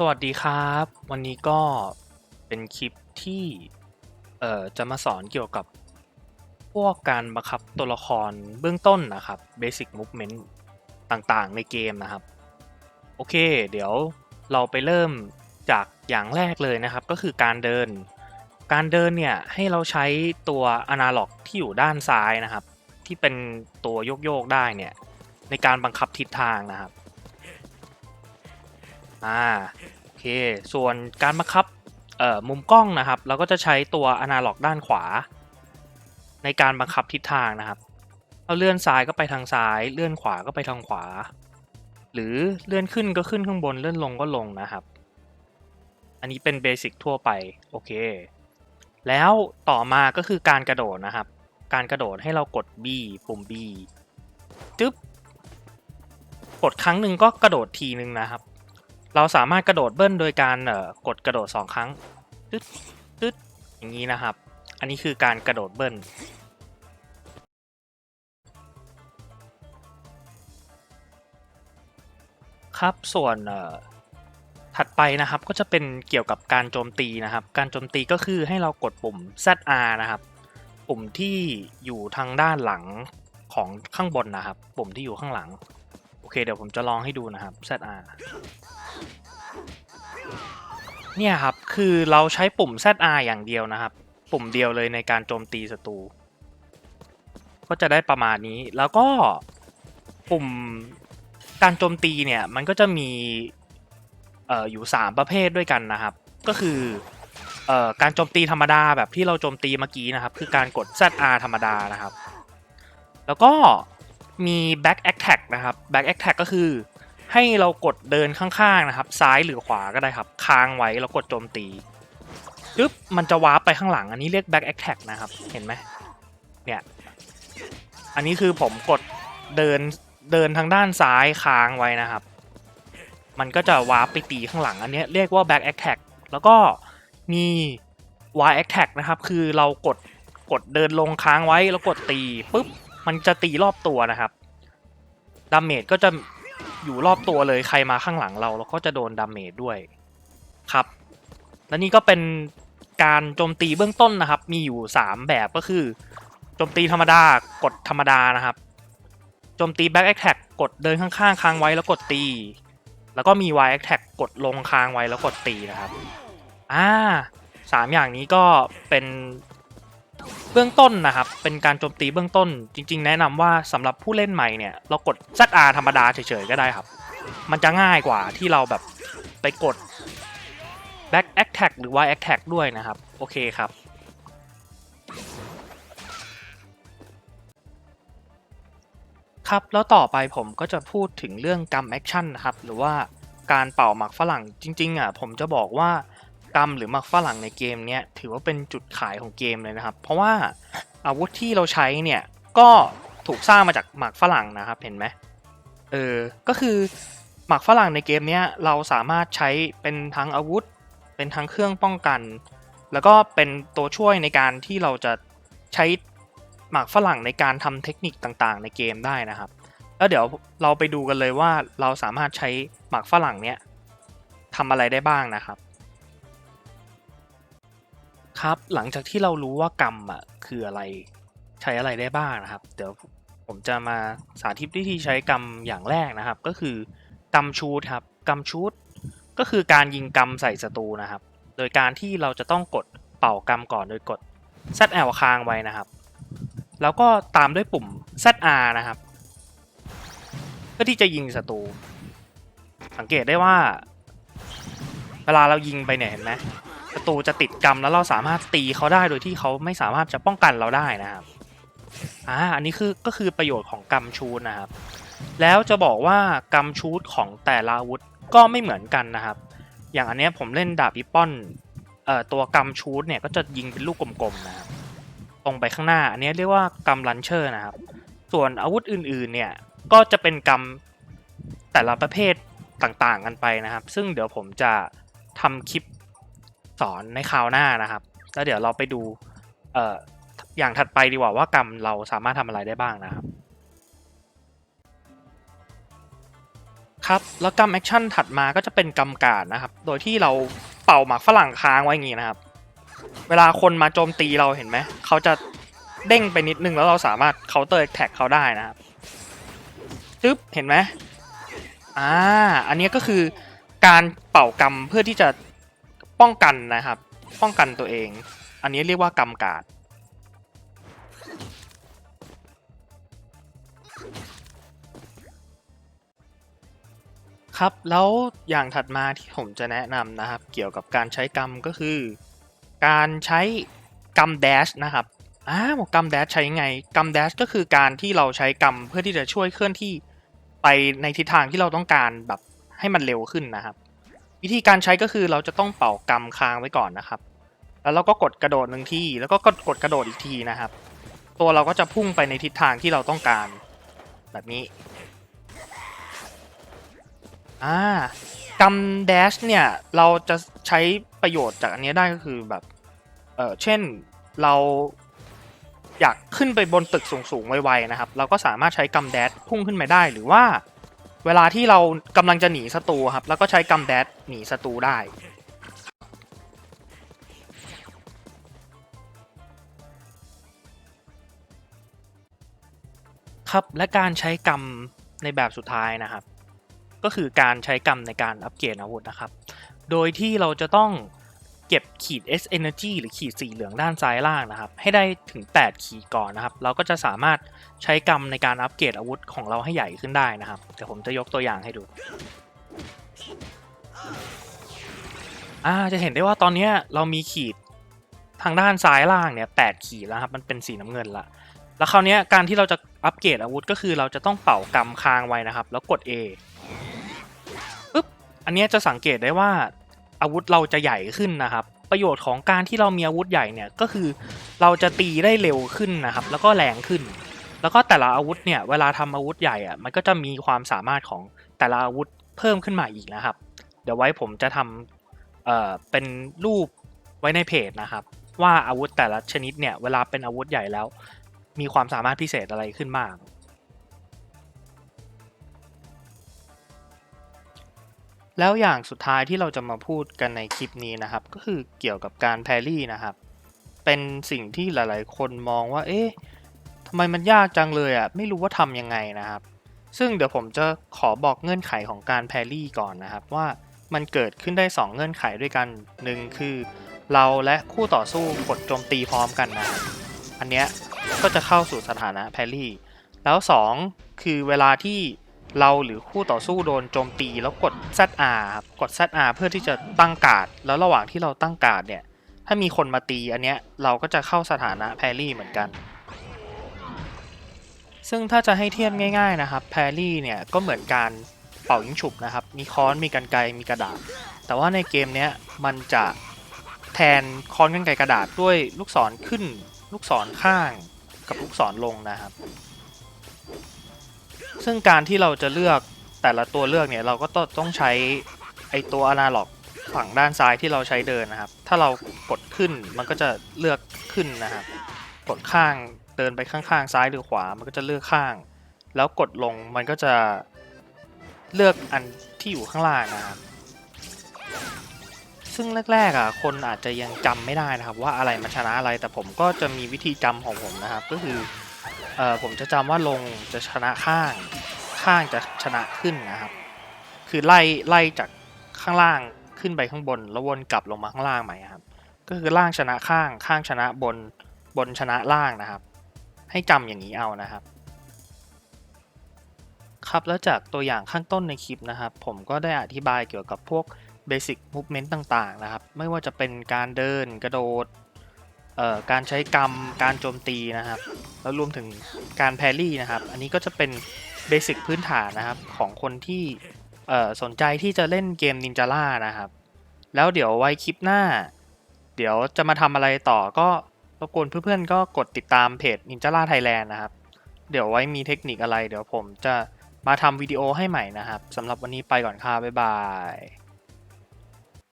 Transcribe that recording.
สวัสดีครับ วันนี้ก็เป็นคลิปที่เอ่อจะมาสอนเกี่ยวกับพวกการบังคับตัวละครเบื้องต้นนะครับ Basic Movement ต่างๆ ในเกมนะครับ โอเค เดี๋ยวเราไปเริ่มจากอย่างแรกเลยนะครับ ก็คือการเดิน การเดินเนี่ย ให้เราใช้ตัว Analog ที่อยู่ด้านซ้ายนะครับ ที่เป็นตัวโยกๆได้เนี่ย ในการบังคับทิศทางนะครับ อ่าโอเค ส่วนการบังคับเอ่อมุมกล้องนะครับ เราก็จะใช้ตัวอนาล็อกด้านขวา ในการบังคับทิศทางนะครับเอาเลื่อนซ้ายก็ไปทางซ้าย เลื่อนขวาก็ไปทางขวา หรือเลื่อนขึ้นก็ขึ้นข้างบนเลื่อนลงก็ลงนะครับ อันนี้เป็นเบสิกทั่วไปโอเค แล้วต่อมาก็คือการกระโดดนะครับ การกระโดดให้เรากด B ปุ่ม B จึ๊บกดครั้งหนึ่งก็กระโดดทีนึงนะครับ เราสามารถกระโดดเบิ้ลโดยการเอ่อกดกระโดด 2 ครั้งตึ๊ดตึ๊ดอย่างนี้นะครับ อันนี้คือการกระโดดเบิ้ลครับส่วนเอ่อถัดไปนะครับก็จะเป็นเกี่ยวกับการโจมตีนะครับ การโจมตีก็คือให้เรากดปุ่ม ZR นะครับ ปุ่มที่อยู่ทางด้านหลังของข้างบนนะครับ ปุ่มที่อยู่ข้างหลัง โอเคเดี๋ยวผมจะลองให้ดูนะครับ ZR เนี่ยครับ คือเราใช้ปุ่ม ZR อย่างเดียวนะครับ ปุ่มเดียวเลยในการโจมตีศัตรู ก็จะได้ประมาณนี้ แล้วก็ปุ่มการโจมตีเนี่ย มันก็จะมีอออยู่ 3 ประเภทด้วยกันนะครับ ก็คือออการโจมตีธรรมดาแบบที่เราโจมตีเมื่อกี้นะครับ คือการกด ZR ธรรมดานะครับ แล้วก็มี back attack นะครับ back attack ก็คือ ให้เรากดเดินข้างๆนะครับ ซ้ายหรือขวาก็ได้ครับ ค้างไว้แล้วกดโจมตีปึ๊บมันจะวาร์ปไปข้างหลัง อันนี้เรียก back attack นะครับ เห็นไหมเนี่ย อันนี้คือผมกดเดินเดินทางด้านซ้ายค้างไว้นะครับ มันก็จะวาร์ปไปตีข้างหลัง อันนี้เรียกว่า back attack แล้วก็มี y attack นะครับ คือเรากดกดเดินลงค้างไว้แล้วกดตีปุ๊บ มันจะตีรอบตัวนะครับ ดาเมจก็จะ อยู่รอบตัวเลยใครมาข้างหลังเราเราก็จะโดนดาเมจด้วยครับ และนี่ก็เป็นการโจมตีเบื้องต้นนะครับ มีอยู่ 3 แบบก็คือโจมตีธรรมดากดธรรมดานะครับโจมตี back attack กดเดินข้างๆค้างไว้แล้วกดตี แล้วก็มี y attack กดลงค้างไว้แล้วกดตีนะครับอ่าสามอย่างนี้ก็เป็น เบื้องต้นนะครับ เป็นการโจมตีเบื้องต้น จริง ๆ แนะนำว่าสำหรับผู้เล่นใหม่เนี่ย เรากด ZR ธรรมดาเฉยๆ ก็ได้ครับ มันจะง่ายกว่าที่เราแบบไปกด back attack หรือ y attack ด้วยนะครับ โอเคครับครับแล้วต่อไปผมก็จะพูดถึงเรื่องกรรมแอคชั่นนะครับ หรือว่าการเป่าหมักฝรั่งจริงๆอะผมจะบอกว่า กรรมหรือหมักฝรั่งในเกมเนี้ยถือว่าเป็นจุดขายของเกมเลยนะครับ เพราะว่าอาวุธที่เราใช้เนี่ยก็ถูกสร้างมาจากหมักฝรั่งนะครับเห็นไหมเออก็คือหมักฝรั่งในเกมเนี้ยเราสามารถใช้เป็นทั้งอาวุธ เป็นทั้งเครื่องป้องกัน แล้วก็เป็นตัวช่วยในการที่เราจะใช้หมากฝรั่งในการทำเทคนิคต่างๆ ในเกมได้นะครับ แล้วเดี๋ยวเราไปดูกันเลยว่าเราสามารถใช้หมากฝรั่งเนี้ยทำอะไรได้บ้างนะครับ ครับ หลังจากที่เรารู้ว่ากรรมอะคืออะไรใช้อะไรได้บ้างนะครับ เดี๋ยวผมจะมาสาธิตวิธีใช้กรรมอย่างแรกนะครับ ก็คือกรรมชูดครับกรรมชูดก็คือการยิงกรรมใส่ศัตรูนะครับ โดยการที่เราจะต้องกดเป่ากรรมก่อนโดยกด ZL ค้างไว้นะครับ แล้วก็ตามด้วยปุ่ม ZR นะครับเพื่อที่จะยิงศัตรูสังเกตได้ว่า เวลาเรายิงไปเนี่ยเห็นไหม ศัตรูจะติดกรรมแล้วเราสามารถตีเขาได้โดยที่เขาไม่สามารถจะป้องกันเราได้นะครับอ่าอันนี้คือก็คือประโยชน์ของกรรมชูดนะครับ แล้วจะบอกว่ากรรมชูดของแต่ละอาวุธก็ไม่เหมือนกันนะครับ อย่างอันเนี้ยผมเล่นดาบปิปอนเอ่อตัวกรรมชูดเนี่ยก็จะยิงเป็นลูกกลมๆนะครับตรงไปข้างหน้า อันนี้เรียกว่ากำลันเชอร์นะครับ ส่วนอาวุธอื่นๆเนี่ยก็จะเป็นกำแต่ละประเภทต่างๆกันไปนะครับ ซึ่งเดี๋ยวผมจะทำคลิป สอนในคราวหน้านะครับ แล้วเดี๋ยวเราไปดูเอ่ออย่างถัดไปดีกว่าว่ากำเราสามารถทำอะไรได้บ้างนะครับ ครับแล้วกำแอคชั่นถัดมาก็จะเป็นกำการนะครับ โดยที่เราเป่าหมากฝรั่งค้างไว้อย่างงี้นะครับ เวลาคนมาโจมตีเราเห็นไหมเขาจะเด้งไปนิดนึงแล้วเราสามารถเคาน์เตอร์แท็กเขาได้นะครับจึ๊บเห็นไหมอ่าอันนี้ก็คือการเป่ากำเพื่อที่จะ ป้องกันนะครับ ป้องกันตัวเอง อันนี้เรียกว่ากำการดครับแล้วอย่างถัดมาที่ผมจะแนะนำนะครับ เกี่ยวกับการใช้กรรมก็คือ การใช้กรรมแดชนะครับอ่าบอกรรมแดชใช้ไงกรรมแดชก็คือการที่เราใช้กรรมเพื่อที่จะช่วยเคลื่อนที่ไปในทิศทางที่เราต้องการแบบให้มันเร็วขึ้นนะครับ วิธีการใช้ก็คือเราจะต้องเป่ากรรมค้างไว้ก่อนนะครับ แล้วเราก็กดกระโดดหนึ่งทีแล้วก็กดกระโดดอีกทีนะครับ ตัวเราก็จะพุ่งไปในทิศทางที่เราต้องการ แบบนี้อ่ากำแดชเนี่ยเราจะใช้ประโยชน์จากอันนี้ได้ก็คือแบบเออเช่นเราอยากขึ้นไปบนตึกสูงๆไวๆนะครับ เราก็สามารถใช้กำแดชพุ่งขึ้นไปได้หรือว่า เวลาที่เรากำลังจะหนีศัตรูครับ แล้วก็ใช้กำแดชหนีศัตรูได้ ครับและการใช้กรรมในแบบสุดท้ายนะครับ ก็คือการใช้กรรมในการอัปเกรดอาวุธนะครับ โดยที่เราจะต้อง เก็บขีด S Energy หรือขีดสีเหลืองด้านซ้ายล่างนะครับ ให้ได้ถึง 8 ขีดก่อนนะครับ เราก็จะสามารถใช้กรรมในการอัปเกรดอาวุธของเราให้ใหญ่ขึ้นได้นะครับ เดี๋ยวผมจะยกตัวอย่างให้ดูอ่าจะเห็นได้ว่าตอนนี้เรามีขีดทางด้านซ้ายล่างเนี่ย8ขีดแล้วครับ มันเป็นสีน้ำเงินละ แล้วคราวนี้การที่เราจะอัปเกรดอาวุธก็คือเราจะต้องเป่ากำค้างไว้นะครับ แล้วกด A ปึ๊บ อันนี้จะสังเกตได้ว่า อาวุธเราจะใหญ่ขึ้นนะครับ ประโยชน์ของการที่เรามีอาวุธใหญ่เนี่ยก็คือเราจะตีได้เร็วขึ้นนะครับ แล้วก็แรงขึ้น แล้วก็แต่ละอาวุธเนี่ยเวลาทำอาวุธใหญ่อะมันก็จะมีความสามารถของแต่ละอาวุธเพิ่มขึ้นมาอีกนะครับ เดี๋ยวไว้ผมจะทำเอ่อเป็นรูปไว้ในเพจนะครับ ว่าอาวุธแต่ละชนิดเนี่ยเวลาเป็นอาวุธใหญ่แล้ว มีความสามารถพิเศษอะไรขึ้นบ้าง แล้วอย่างสุดท้ายที่เราจะมาพูดกันในคลิปนี้นะครับ ก็คือเกี่ยวกับการแพรี่นะครับ เป็นสิ่งที่หลายๆ คนมองว่า เอ๊ะทำไมมันยากจังเลยอะ ไม่รู้ว่าทำยังไงนะครับ ซึ่งเดี๋ยวผมจะขอบอกเงื่อนไขของการแพรี่ก่อนนะครับ ว่ามันเกิดขึ้นได้ 2 เงื่อนไขด้วยกันหนึ่งคือ เราและคู่ต่อสู้กดโจมตีพร้อมกันนะ อันเนี้ยก็จะเข้าสู่สถานะแพรรี่ แล้ว 2 คือเวลาที่ เราหรือคู่ต่อสู้โดนโจมตีแล้วกด ZR ครับกด ZR เพื่อที่จะตั้งการ์ดแล้วระหว่างที่เราตั้งการ์ดเนี่ย ถ้ามีคนมาตีอันเนี้ยเราก็จะเข้าสถานะแพรี่เหมือนกัน ซึ่งถ้าจะให้เทียบง่าย ๆนะครับแพรี่เนี่ยก็เหมือนการเป่ายิงฉุบนะครับ มีค้อนมีกันไกมีกระดาษ แต่ว่าในเกมเนี้ยมันจะแทนค้อนกันไกกระดาษด้วยลูกศรขึ้น ลูกศรข้างกับลูกศรลงนะครับ ซึ่งการที่เราจะเลือกแต่ละตัวเลือกเนี่ยเราก็ต้องใช้ไอตัวอนาล็อกฝั่งด้านซ้ายที่เราใช้เดินนะครับ ถ้าเรากดขึ้นมันก็จะเลือกขึ้นนะครับ กดข้างเดินไปข้างๆซ้ายหรือขวา มันก็จะเลือกข้าง แล้วกดลงมันก็จะเลือกอันที่อยู่ข้างล่างนะครับ ซึ่งแรกๆอะคนอาจจะยังจำไม่ได้นะครับ ว่าอะไรมันชนะอะไรแต่ผมก็จะมีวิธีจำของผมนะครับ ก็คือ เอ่อผมจะจำว่าลงจะชนะข้าง ข้างจะชนะขึ้นนะครับ คือไล่ไล่จากข้างล่างขึ้นไปข้างบน แล้ววนกลับลงมาข้างล่างใหม่ครับ ก็คือล่างชนะข้างข้างชนะบนบนชนะล่างนะครับ ให้จำอย่างนี้เอานะครับ ครับแล้วจากตัวอย่างข้างต้นในคลิปนะครับ ผมก็ได้อธิบายเกี่ยวกับพวก Basic Movement ต่างๆนะครับ ไม่ว่าจะเป็นการเดินกระโดดการใช้กรรมการโจมตีนะครับ แล้วรวมถึงการแพรรี่นะครับ อันนี้ก็จะเป็นเบสิกพื้นฐานนะครับของคนที่สนใจที่จะเล่นเกมนินจาร่านะครับ แล้วเดี๋ยวไว้คลิปหน้า เดี๋ยวจะมาทำอะไรต่อก็รบกวนเพื่อนๆก็กดติดตามเพจนินจาร่าไทยแลนด์นะครับ เดี๋ยวไว้มีเทคนิคอะไร เดี๋ยวผมจะมาทำวิดีโอให้ใหม่นะครับสำหรับวันนี้ไปก่อนค่ะบ๊ายบาย